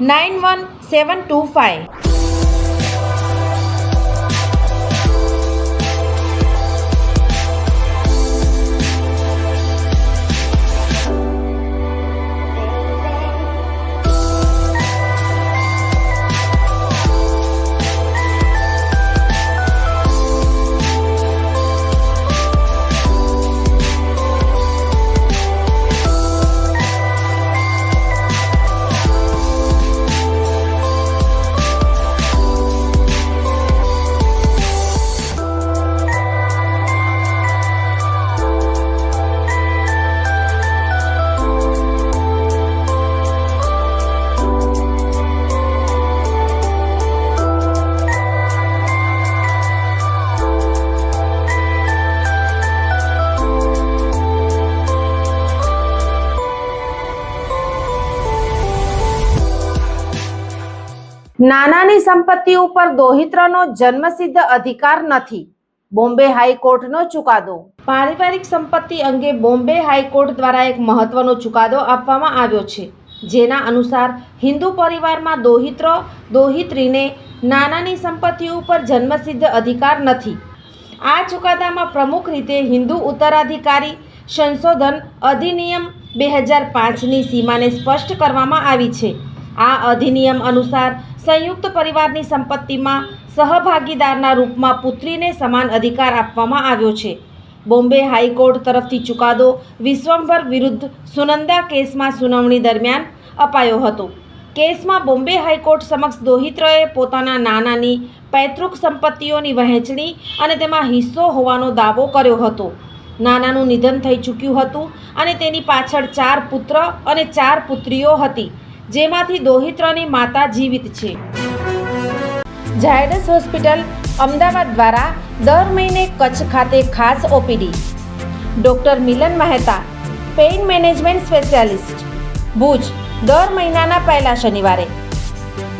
nine one seven two five નાનાની સંપત્તિ ઉપર દોહિત્રનો જન્મસિદ્ધ અધિકાર નથી. બોમ્બે હાઈકોર્ટનો ચુકાદો. પારિવારિક સંપત્તિ અંગે બોમ્બે હાઈકોર્ટ દ્વારા એક મહત્વનો ચુકાદો આપવામાં આવ્યો છે, જેના અનુસાર હિન્દુ પરિવારમાં દોહિત્ર, દોહિત્રીને નાનાની સંપત્તિ ઉપર જન્મસિદ્ધ અધિકાર નથી. આ ચુકાદામાં પ્રમુખ રીતે હિન્દુ ઉત્તરાધિકારી સંશોધન અધિનિયમ બે હજાર પાંચની સીમાને સ્પષ્ટ કરવામાં આવી છે. આ અધિનિયમ અનુસાર સંયુક્ત પરિવારની સંપત્તિમાં સહભાગીદારના રૂપમાં પુત્રીને સમાન અધિકાર આપવામાં આવ્યો છે. બોમ્બે હાઈકોર્ટ તરફથી ચુકાદો વિશ્વંભર વિરુદ્ધ સુનંદા કેસમાં સુનાવણી દરમિયાન અપાયો હતો. કેસમાં બોમ્બે હાઈકોર્ટ સમક્ષ દોહિત્રએ પોતાના નાનાની પૈતૃક સંપત્તિઓની વહેંચણી અને તેમાં હિસ્સો હોવાનો દાવો કર્યો હતો. નાનાનું નિધન થઈ ચૂક્યું હતું અને તેની પાછળ ચાર પુત્ર અને ચાર પુત્રીઓ હતી. જેમાંથી દોહિત્રની માતા જીવિત છે. ઝાયડસ હોસ્પિટલ અમદાવાદ દ્વારા દર મહિને કચ્છ ખાતે ખાસ OPD. Doctor Milan Mehta, pain management specialist. Bhuj, દર મહિનાના પહેલા શનિવારે.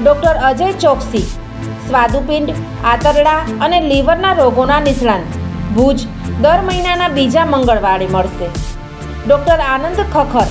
ડૉક્ટર અજય ચોકસી, સ્વાદુપિંડ, આંતરડા અને લીવરના રોગોના નિષ્ણાંત. ભુજ, દર મહિનાના બીજા મંગળવારે મળશે. Doctor Anand Khakhar